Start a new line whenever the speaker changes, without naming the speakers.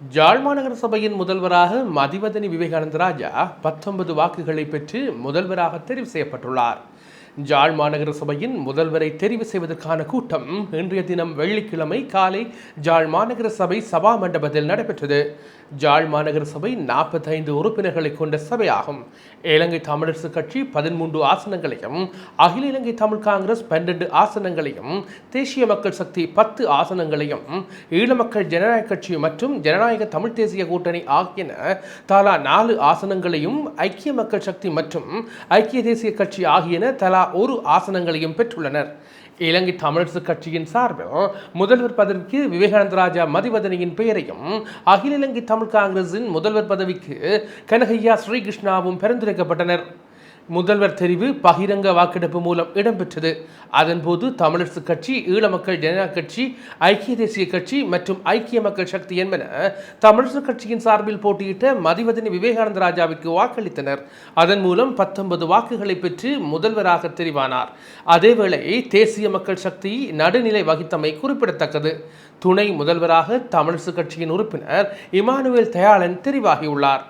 ஜாழ் மாநகர சபையின் முதல்வராக மதிவதனி விவேகானந்த ராஜா பத்தொன்பது வாக்குகளை பெற்று முதல்வராக தெரிவு செய்யப்பட்டுள்ளார். ஜாழ் மாநகர சபையின் முதல்வரை தெரிவு செய்வதற்கான கூட்டம் இன்றைய தினம் வெள்ளிக்கிழமை காலை ஜாழ் மாநகர சபை சபா மண்டபத்தில் நடைபெற்றது. ஜாழ் மாநகர சபை நாற்பத்தைந்து உறுப்பினர்களை கொண்ட சபையாகும். இலங்கை தமிழரசு கட்சி பதிமூன்று ஆசனங்களையும் அகில இலங்கை தமிழ் காங்கிரஸ் பன்னெண்டு ஆசனங்களையும் தேசிய மக்கள் சக்தி பத்து ஆசனங்களையும் ஈழ மக்கள் ஜனநாயக கட்சி மற்றும் ஜனநாயக தமிழ் தேசிய கூட்டணி ஆகியன தலா நாலு ஆசனங்களையும் ஐக்கிய மக்கள் சக்தி மற்றும் ஐக்கிய தேசிய கட்சி ஆகியன தலா ஒரு ஆசனங்களையும் பெற்றுள்ளனர். இலங்கை தமிழரசு கட்சியின் சார்பில் முதல்வர் பதவிக்கு விவேகானந்த ராஜா மதிவதனியின் பெயரையும் அகில இலங்கை தமிழ் காங்கிரசின் முதல்வர் பதவிக்கு கனகையா ஸ்ரீகிருஷ்ணாவும் பரிந்துரைக்கப்பட்டனர். முதல்வர் தெரிவு பகிரங்க வாக்கெடுப்பு மூலம் இடம்பெற்றது. அதன்போது தமிழரசு கட்சி ஈழ மக்கள் ஜனநாயக கட்சி ஐக்கிய தேசிய கட்சி மற்றும் ஐக்கிய மக்கள் சக்தி என்பன தமிழரசு கட்சியின் சார்பில் போட்டியிட்ட மதிவதனி விவேகானந்த ராஜாவிற்கு வாக்களித்தனர். அதன் மூலம் பத்தொன்பது வாக்குகளை பெற்று முதல்வராக தெரிவானார். அதேவேளை தேசிய மக்கள் சக்தி நடுநிலை வகித்தமை குறிப்பிடத்தக்கது. துணை முதல்வராக தமிழரசு கட்சியின் உறுப்பினர் இமானுவேல் தயாளன் தெரிவாகியுள்ளார்.